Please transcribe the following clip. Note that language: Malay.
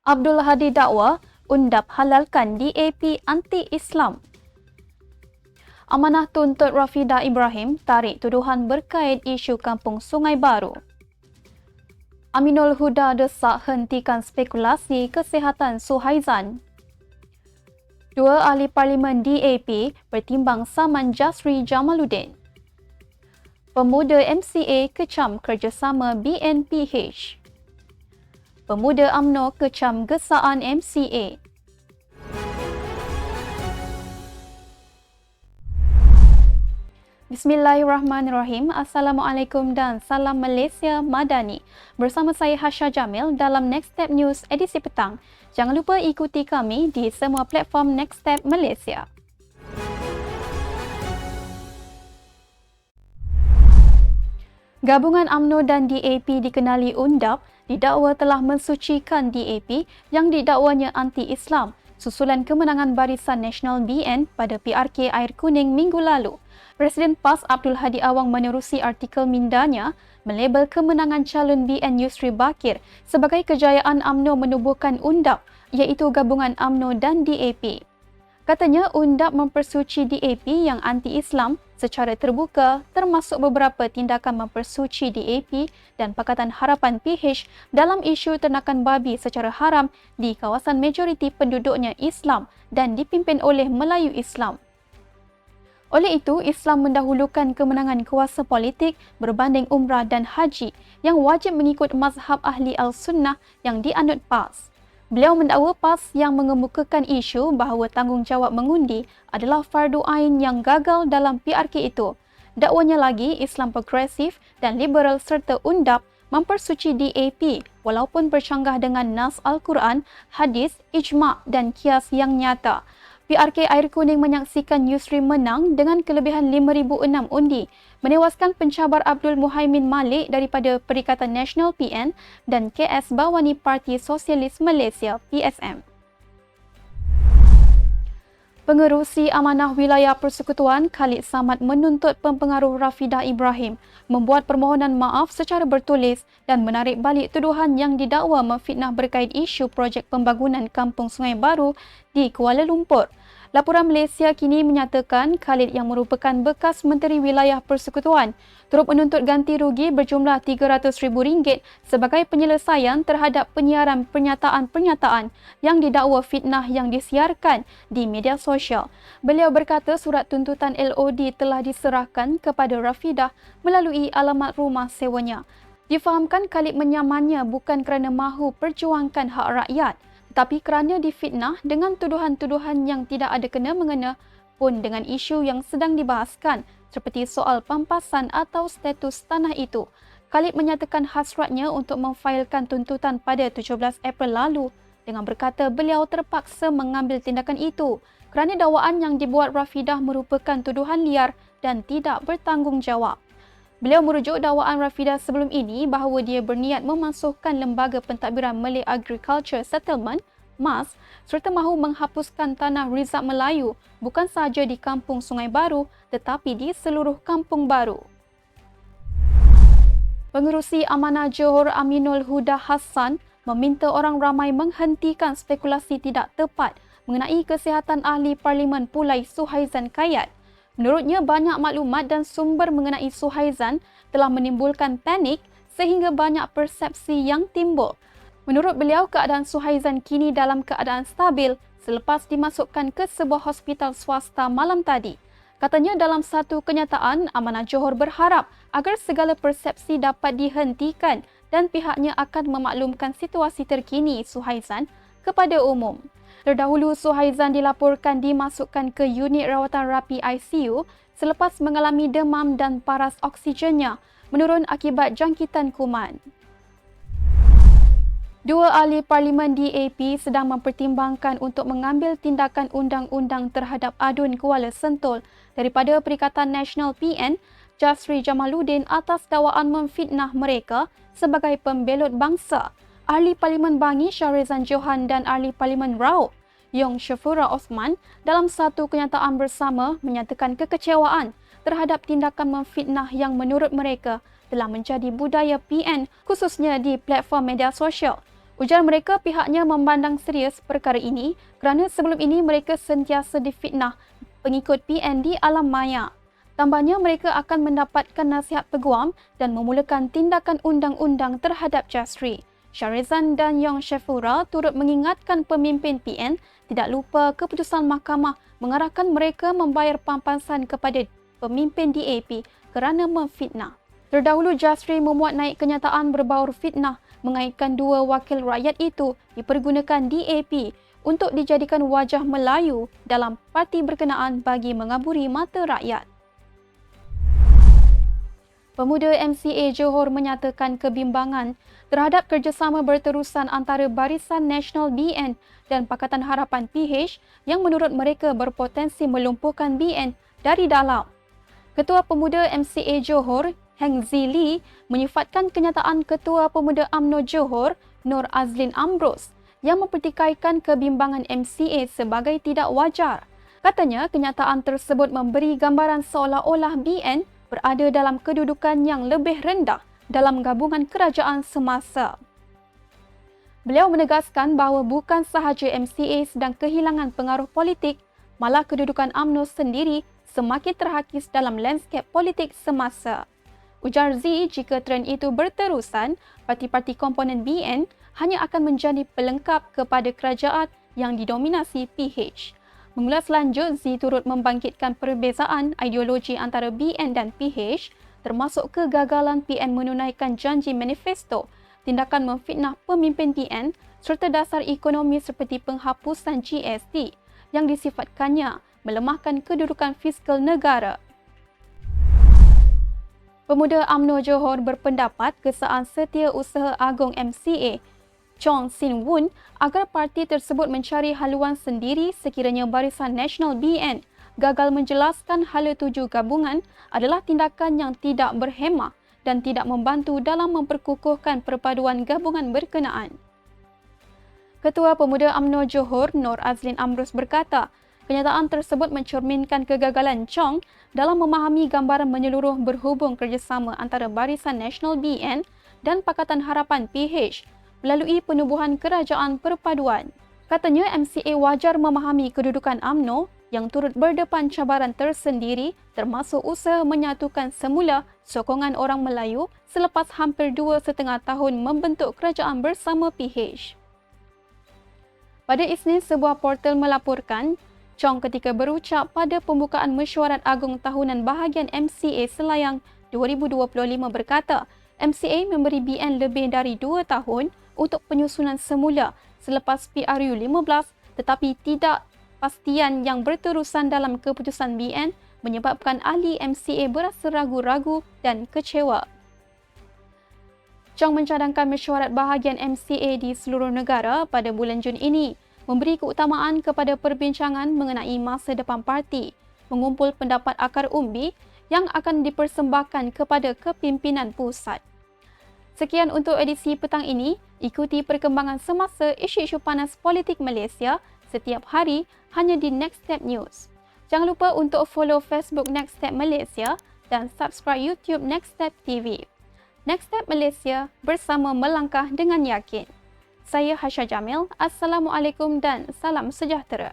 Abdul Hadi dakwa undap halalkan DAP anti-Islam. Amanah tuntut Rafida Ibrahim tarik tuduhan berkait isu kampung Sungai Baru. Aminul Huda desak hentikan spekulasi kesihatan Suhaizan. Dua ahli parlimen DAP bertimbang saman Jasri Jamaluddin. Pemuda MCA kecam kerjasama BNPH. Pemuda AMNO kecam gesaan MCA. Bismillahirrahmanirrahim. Assalamualaikum dan salam Malaysia Madani. Bersama saya Hasha Jamil dalam Next Step News edisi petang. Jangan lupa ikuti kami di semua platform Next Step Malaysia. Gabungan AMNO dan DAP dikenali undap didakwa telah mensucikan DAP yang didakwanya anti-Islam susulan kemenangan Barisan Nasional BN pada PRK Air Kuning minggu lalu. Presiden PAS Abdul Hadi Awang menerusi artikel mindanya melabel kemenangan calon BN Yusri Bakir sebagai kejayaan AMNO menubuhkan undap iaitu gabungan AMNO dan DAP. Katanya undap mempersuci DAP yang anti-Islam secara terbuka termasuk beberapa tindakan mempersuci DAP dan Pakatan Harapan PH dalam isu ternakan babi secara haram di kawasan majoriti penduduknya Islam dan dipimpin oleh Melayu Islam. Oleh itu, Islam mendahulukan kemenangan kuasa politik berbanding umrah dan haji yang wajib mengikut mazhab ahli al-sunnah yang dianut PAS. Beliau mendakwa PAS yang mengemukakan isu bahawa tanggungjawab mengundi adalah fardu ain yang gagal dalam PRK itu. Dakwanya lagi Islam progresif dan liberal serta undap mempersuci DAP walaupun bercanggah dengan nas Al-Quran, hadis, ijma' dan kias yang nyata. PRK Air Kuning menyaksikan Yusri menang dengan kelebihan 5,006 undi, menewaskan pencabar Abdul Muhaimin Malik daripada Perikatan Nasional PN dan KS Bawani Parti Sosialis Malaysia PSM. Pengerusi Amanah Wilayah Persekutuan Khalid Samad menuntut pempengaruh Rafidah Ibrahim membuat permohonan maaf secara bertulis dan menarik balik tuduhan yang didakwa memfitnah berkait isu projek pembangunan Kampung Sungai Baru di Kuala Lumpur. Laporan Malaysia kini menyatakan Khalid yang merupakan bekas Menteri Wilayah Persekutuan turut menuntut ganti rugi berjumlah RM300,000 sebagai penyelesaian terhadap penyiaran pernyataan-pernyataan yang didakwa fitnah yang disiarkan di media sosial. Beliau berkata surat tuntutan LOD telah diserahkan kepada Rafidah melalui alamat rumah sewanya. Difahamkan Khalid menyamannya bukan kerana mahu perjuangkan hak rakyat tetapi kerana difitnah dengan tuduhan-tuduhan yang tidak ada kena-mengena pun dengan isu yang sedang dibahaskan seperti soal pampasan atau status tanah itu. Khalid menyatakan hasratnya untuk memfailkan tuntutan pada 17 April lalu dengan berkata beliau terpaksa mengambil tindakan itu kerana dakwaan yang dibuat Rafidah merupakan tuduhan liar dan tidak bertanggungjawab. Beliau merujuk dakwaan Rafidah sebelum ini bahawa dia berniat memasukkan Lembaga Pentadbiran Malay Agriculture Settlement MAS serta mahu menghapuskan tanah Rizab Melayu bukan sahaja di Kampung Sungai Baru tetapi di seluruh Kampung Baru. Pengerusi Amanah Johor Aminul Huda Hassan meminta orang ramai menghentikan spekulasi tidak tepat mengenai kesihatan ahli Parlimen Pulai Suhaizan Kayat Menurutnya, banyak maklumat dan sumber mengenai Suhaizan telah menimbulkan panik sehingga banyak persepsi yang timbul. Menurut beliau, keadaan Suhaizan kini dalam keadaan stabil selepas dimasukkan ke sebuah hospital swasta malam tadi. Katanya dalam satu kenyataan, Amanah Johor berharap agar segala persepsi dapat dihentikan dan pihaknya akan memaklumkan situasi terkini Suhaizan kepada umum. Terdahulu Suhaizan dilaporkan dimasukkan ke unit rawatan rapi ICU selepas mengalami demam dan paras oksigennya menurun akibat jangkitan kuman. Dua ahli parlimen DAP sedang mempertimbangkan untuk mengambil tindakan undang-undang terhadap adun Kuala Sentul daripada Perikatan Nasional PN Jasri Jamaluddin atas dakwaan memfitnah mereka sebagai pembelot bangsa ahli Parlimen Bangi Syarizan Johan dan ahli Parlimen Rao Yong Shafura Osman dalam satu kenyataan bersama menyatakan kekecewaan terhadap tindakan memfitnah yang menurut mereka telah menjadi budaya PN khususnya di platform media sosial. Ujar mereka pihaknya memandang serius perkara ini kerana sebelum ini mereka sentiasa difitnah pengikut PN di alam maya. Tambahnya mereka akan mendapatkan nasihat peguam dan memulakan tindakan undang-undang terhadap Jasri. Syarizan dan Yong Shefura turut mengingatkan pemimpin PN tidak lupa keputusan mahkamah mengarahkan mereka membayar pampasan kepada pemimpin DAP kerana memfitnah. Terdahulu Jasri memuat naik kenyataan berbaur fitnah mengaitkan dua wakil rakyat itu dipergunakan DAP untuk dijadikan wajah Melayu dalam parti berkenaan bagi mengaburi mata rakyat. Pemuda MCA Johor menyatakan kebimbangan terhadap kerjasama berterusan antara Barisan Nasional BN dan Pakatan Harapan PH yang menurut mereka berpotensi melumpuhkan BN dari dalam. Ketua Pemuda MCA Johor, Heng Zili, menyifatkan kenyataan Ketua Pemuda AMNO Johor, Nur Azlin Ambrose, yang mempertikaikan kebimbangan MCA sebagai tidak wajar. Katanya, kenyataan tersebut memberi gambaran seolah-olah BN berada dalam kedudukan yang lebih rendah dalam gabungan kerajaan semasa. Beliau menegaskan bahawa bukan sahaja MCA sedang kehilangan pengaruh politik, malah kedudukan AMNO sendiri semakin terhakis dalam landscape politik semasa. Ujar Z, jika trend itu berterusan, parti-parti komponen BN hanya akan menjadi pelengkap kepada kerajaan yang didominasi PH. Mengulas lanjut, Z turut membangkitkan perbezaan ideologi antara BN dan PH termasuk kegagalan PN menunaikan janji manifesto, tindakan memfitnah pemimpin PN serta dasar ekonomi seperti penghapusan GST yang disifatkannya melemahkan kedudukan fiskal negara. Pemuda AMNO Johor berpendapat kesaan setia usaha agung MCA Chong Sin Woon agar parti tersebut mencari haluan sendiri sekiranya Barisan Nasional BN gagal menjelaskan hala tuju gabungan adalah tindakan yang tidak berhemah dan tidak membantu dalam memperkukuhkan perpaduan gabungan berkenaan. Ketua Pemuda AMNO Johor Nur Azlin Amrus berkata, kenyataan tersebut mencerminkan kegagalan Chong dalam memahami gambaran menyeluruh berhubung kerjasama antara Barisan Nasional BN dan Pakatan Harapan PH melalui penubuhan kerajaan perpaduan. Katanya MCA wajar memahami kedudukan AMNO yang turut berdepan cabaran tersendiri termasuk usaha menyatukan semula sokongan orang Melayu selepas hampir dua setengah tahun membentuk kerajaan bersama PH. Pada Isnin, sebuah portal melaporkan Chong ketika berucap pada pembukaan mesyuarat agung tahunan bahagian MCA Selayang 2025 berkata, MCA memberi BN lebih dari dua tahun untuk penyusunan semula selepas PRU 15 tetapi tidak pastian yang berterusan dalam keputusan BN menyebabkan ahli MCA berasa ragu-ragu dan kecewa. Chong mencadangkan mesyuarat bahagian MCA di seluruh negara pada bulan Jun ini memberi keutamaan kepada perbincangan mengenai masa depan parti, mengumpul pendapat akar umbi yang akan dipersembahkan kepada kepimpinan pusat. Sekian untuk edisi petang ini. Ikuti perkembangan semasa isu-isu panas politik Malaysia setiap hari hanya di Next Step News. Jangan lupa untuk follow Facebook Next Step Malaysia dan subscribe YouTube Next Step TV. Next Step Malaysia bersama melangkah dengan yakin. Saya Hasha Jamil. Assalamualaikum dan salam sejahtera.